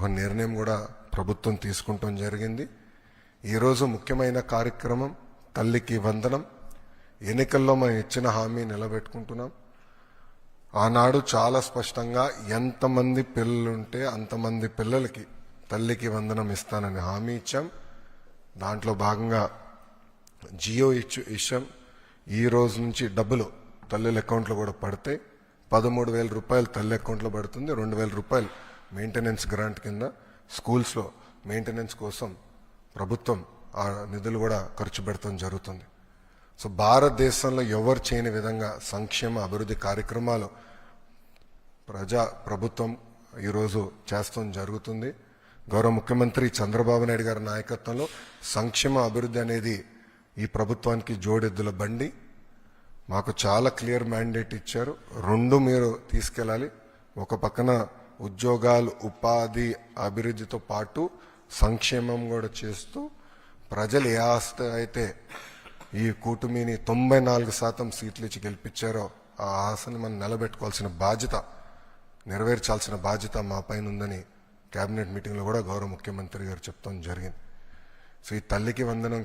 ఒక నిర్ణయం కూడా ప్రభుత్వం తీసుకుంటాం జరిగింది. ఈరోజు ముఖ్యమైన కార్యక్రమం తల్లికి వందనం. ఎన్నికల్లో మనం ఇచ్చిన హామీ నిలబెట్టుకుంటున్నాం. ఆనాడు చాలా స్పష్టంగా ఎంతమంది పిల్లలుంటే అంతమంది పిల్లలకి తల్లికి వందనం ఇస్తానని హామీ ఇచ్చాం. దాంట్లో భాగంగా జియో ఇచ్చు ఇచ్చాం. ఈ రోజు నుంచి డబ్బులు తల్లుల అకౌంట్లో కూడా పడితే పదమూడు వేల రూపాయలు తల్లి అకౌంట్లో పడుతుంది. రెండు వేల రూపాయలు మెయింటెనెన్స్ గ్రాంట్ కింద స్కూల్స్లో మెయింటెనెన్స్ కోసం ప్రభుత్వం ఆ నిధులు కూడా ఖర్చు పెడతాం జరుగుతుంది. సో భారతదేశంలో ఎవరు చేయని విధంగా సంక్షేమ అభివృద్ధి కార్యక్రమాలు ప్రజా ప్రభుత్వం ఈరోజు చేస్తాం జరుగుతుంది. గౌరవ ముఖ్యమంత్రి చంద్రబాబు నాయుడు గారి నాయకత్వంలో సంక్షేమ అభివృద్ధి అనేది ఈ ప్రభుత్వానికి జోడెద్దుల బండి. మాకు చాలా క్లియర్ మ్యాండేట్ ఇచ్చారు. రెండు మీరు తీసుకెళ్ళాలి. ఒక పక్కన ఉద్యోగాలు ఉపాధి అభివృద్ధితో పాటు సంక్షేమం కూడా చేస్తూ ప్రజలు ఏ ఆస్తి అయితే ఈ కూటమిని తొంభై నాలుగు శాతం సీట్లు ఇచ్చి గెలిపించారో ఆ ఆశని మనం నిలబెట్టుకోవాల్సిన బాధ్యత నెరవేర్చాల్సిన బాధ్యత మా పైన ఉందని కేబినెట్ మీటింగ్లో కూడా గౌరవ ముఖ్యమంత్రి గారు చెప్తాం జరిగింది. సో ఈ తల్లికి వందనం